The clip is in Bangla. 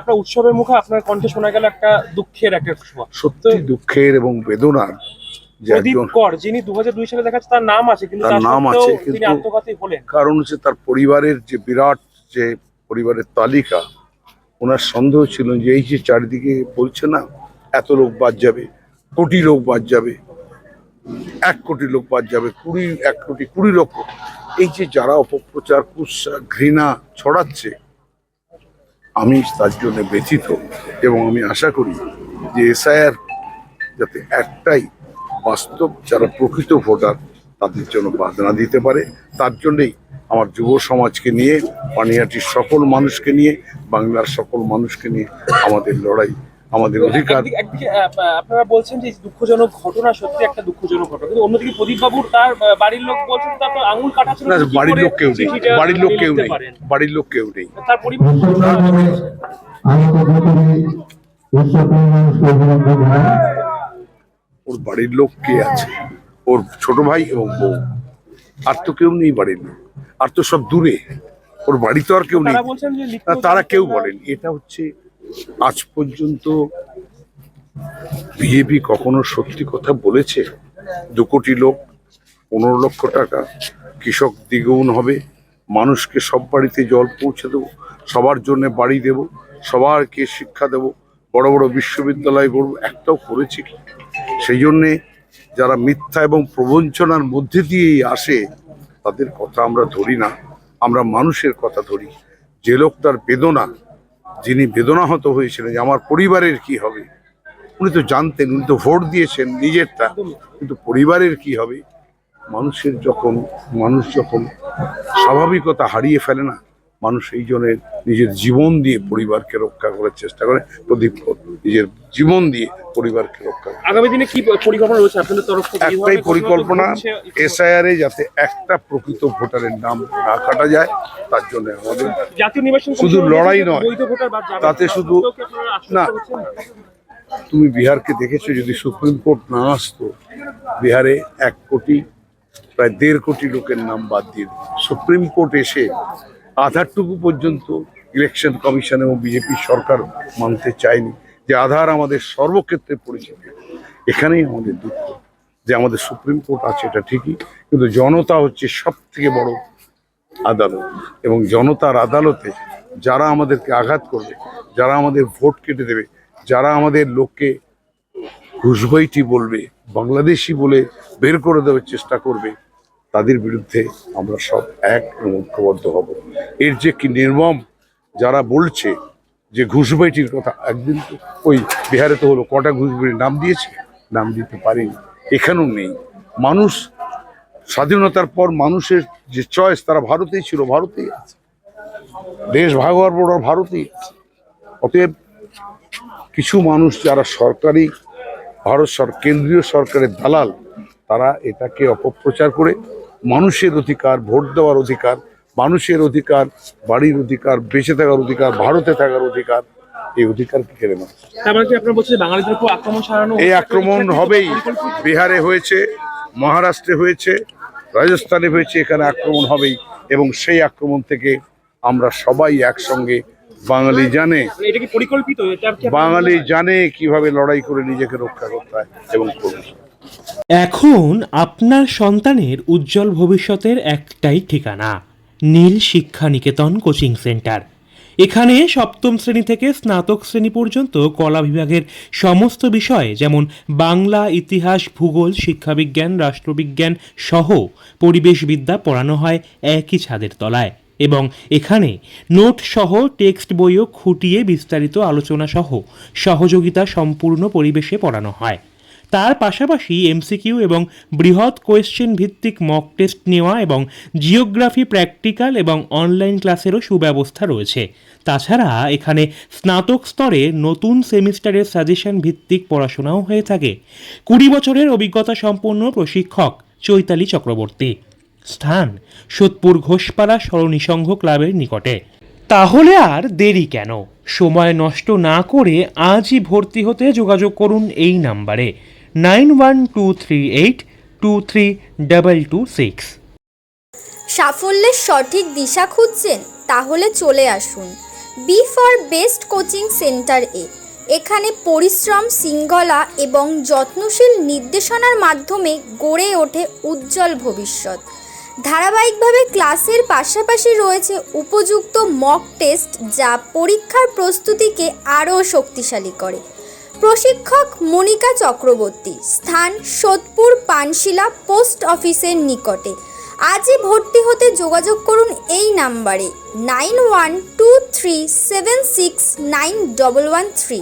আপনার উৎসবের মুখে আপনার কণ্ঠে শোনা গেল একটা দুঃখের একটা সত্যি দুঃখের এবং বেদনার কর যিনি দু সালে দেখা তার নাম আছে কিন্তু তার নাম আছে, আছে তিনি আত্মঘাতী হলেন। কারণ হচ্ছে তার পরিবারের যে বিরাট যে পরিবারের তালিকা ওনার সন্দেহ ছিল যে এই যে চারিদিকে বলছে না এত লোক বাদ যাবে কোটি লোক বাদ যাবে এক কোটি লোক বাদ যাবে কুড়ি এক কোটি কুড়ি লক্ষ। এই যে যারা অপপ্রচার কুৎসা ঘৃণা ছড়াচ্ছে আমি তার জন্য ব্যথিত এবং আমি আশা করি যে এসআইআর যাতে একটাই বাস্তব যারা প্রকৃত ভোটার, তাদের জন্য বাদ না দিতে পারে। তার জন্যেই আমার যুব সমাজকে নিয়ে, পানিয়াটির সকল মানুষকে নিয়ে, বাংলার সকল মানুষকে নিয়ে আমাদের লড়াই আমাদের অধিকার। আপনারা বলছেন যে দুঃখজনক ঘটনা সত্যি একটা দুঃখজনক ঘটনা। কিন্তু অন্যদিকে প্রদীপ বাবুর তার বাড়ির লোক বলছেন তার আঙুল কাটা ছিল না বাড়ির লোক কেউ নেই। বাড়ির লোক কেউ নেই। বাড়ির লোক কেউ নেই। তার পরিবার ওর বাড়ির লোক কে আছে? ওর ছোট ভাই এবং বউ। আর তো কেউ নেই বাড়ির লোক। আর তো সব দূরে। ওর বাড়ি তো আর কেউ নেই। তারা কেউ বলেন। এটা হচ্ছে আজ পর্যন্ত বিজেপি কখনো সত্যি কথা বলেছে? দু কোটি লোক, পনেরো লক্ষ টাকা। কৃষক দ্বিগুণ হবে। মানুষকে সব বাড়িতে জল পৌঁছে দেবো, সবার জন্য বাড়ি দেব, সবারকে শিক্ষা দেব, বড় বড় বিশ্ববিদ্যালয় গড়ব, একটাও করেছে কি? সেই জন্যে যারা মিথ্যা এবং প্রবঞ্চনার মধ্যে দিয়েই আসে, তাদের কথা আমরা ধরি না। আমরা মানুষের কথা ধরি। যে লোকটার বেদনা যিনি বেদনাহত হয়েছিলেন যে আমার পরিবারের কি হবে? উনি তো জানতেন, উনি তো ভোট দিয়েছেন নিজেরটা, কিন্তু পরিবারের কি হবে? মানুষের যখন, মানুষ যখন স্বাভাবিকতা হারিয়ে ফেলে না মানুষ এই জনের নিজের জীবন দিয়ে পরিবারকে রক্ষা করার চেষ্টা করে। প্রদীপ নিজের জীবন দিয়ে পরিবারকে রক্ষা করে। আগামী দিনে কি পরিকল্পনা রয়েছে? আপনাদের তরফ থেকে একটাই পরিকল্পনা এসআইআর এ যাতে একটা প্রকৃত ভোটারের নাম না কাটা যায় তার জন্য আমাদের জাতীয় নির্বাচন শুধু লড়াই নয়, তাতে শুধু- না। তুমি বিহারকে দেখেছ যদি সুপ্রিম কোর্ট না আসতো বিহারে এক কোটি প্রায় দেড় কোটি লোকের নাম বাদ দিয়ে সুপ্রিম কোর্ট এসে আধারটুকু পর্যন্ত ইলেকশন কমিশন এবং বিজেপি সরকার মানতে চায়নি যে আধার আমাদের সর্বক্ষেত্রে পরিচিত। এখানেই আমাদের দুঃখ যে আমাদের সুপ্রিম কোর্ট আছে এটা ঠিকই, কিন্তু জনতা হচ্ছে সব থেকে বড় আদালত এবং জনতার আদালতে যারা আমাদেরকে আঘাত করবে, যারা আমাদের ভোট কেটে দেবে, যারা আমাদের লোককে ঘুষবইটি বলবে, বাংলাদেশি বলে বের করে দেওয়ার চেষ্টা করবে তাদের বিরুদ্ধে আমরা সব এক ঐক্যবদ্ধ হব। এর যে কি নির্মম যারা বলছে যে ঘুষবাইটির কথা একদিন তো ওই বিহারে তো হলো কটা ঘুষবাইটির নাম দিয়েছে, নাম দিতে পারেনি। এখানেও নেই। মানুষ স্বাধীনতার পর মানুষের যে চয়েস তারা ভারতেই ছিল, ভারতেই আছে। দেশ ভাগ হওয়ার পর ভারতেই আছে। অতএব কিছু মানুষ যারা সরকারি, ভারত সর, কেন্দ্রীয় সরকারের দালাল, তারা এটাকে অপপ্রচার করে মানুষের অধিকার ভোট দেওয়ার অধিকার মানুষের অধিকার বাড়ির অধিকার বেঁচে থাকার অধিকার ভারতে থাকার অধিকার এই কেড়ে মানে কি আপনারা বলছেন যে বাঙালিদের উপর আক্রমণ সারানো এই আক্রমণ হবেই। বিহারে হয়েছে মহারাষ্ট্রে হয়েছে রাজস্থানে হয়েছে এখানে আক্রমণ হবেই। এবং সেই আক্রমণ থেকে আমরা সবাই একসঙ্গে বাঙালি জানে। মানে বাঙালি জানে কীভাবে লড়াই করে নিজেকে রক্ষা করতে হয় এবং করবে। এখন আপনার সন্তানের উজ্জ্বল ভবিষ্যতের একটাই ঠিকানা, নীল শিক্ষা নিকেতন কোচিং সেন্টার। এখানে সপ্তম শ্রেণি থেকে স্নাতক শ্রেণি পর্যন্ত কলা বিভাগের সমস্ত বিষয় যেমন বাংলা, ইতিহাস, ভূগোল, শিক্ষাবিজ্ঞান, রাষ্ট্রবিজ্ঞান সহ পরিবেশবিদ্যা পড়ানো হয় একই ছাদের তলায় এবং এখানে নোট সহ টেক্সট বইও খুঁটিয়ে বিস্তারিত আলোচনা সহ সহযোগিতা সম্পূর্ণ পরিবেশে পড়ানো হয়। তার পাশাপাশি এমসিকিউ এবং বৃহৎ কোয়েশ্চেন ভিত্তিক মক টেস্ট নেওয়া এবং জিওগ্রাফি প্র্যাকটিক্যাল এবং অনলাইন ক্লাসেরও সুব্যবস্থা রয়েছে। তাছাড়া এখানে স্নাতক স্তরে নতুন সেমিস্টারের সাজেশন ভিত্তিক পড়াশোনাও হয়ে থাকে। কুড়ি বছরের অভিজ্ঞতা সম্পন্ন প্রশিক্ষক চৈতালি চক্রবর্তী। স্থান সোদপুর ঘোষপাড়া সরণী ক্লাবের নিকটে। তাহলে আর দেরি কেন? সময় নষ্ট না করে আজই ভর্তি হতে যোগাযোগ করুন এই নাম্বারে। Nine one two three eight two three two six. সাফল্যের সঠিক দিশা খুঁজছেন, তাহলে চলে আসুন। B for best coaching centre এ। এখানে পরিশ্রম, শৃঙ্খলা এবং যত্নশীল নির্দেশনার মাধ্যমে গড়ে ওঠে উজ্জ্বল ভবিষ্যৎ। ধারাবাহিকভাবে ক্লাসের পাশাপাশি রয়েছে উপযুক্ত মক টেস্ট, যা পরীক্ষার প্রস্তুতিকে আরও শক্তিশালী করে। প্রশিক্ষক মনিকা চক্রবর্তী, স্থান সোদপুর পানশিলা পোস্ট অফিসের নিকটে। আজই ভর্তি হতে যোগাযোগ করুন এই নাম্বারে, nine one two three seven six nine double one three.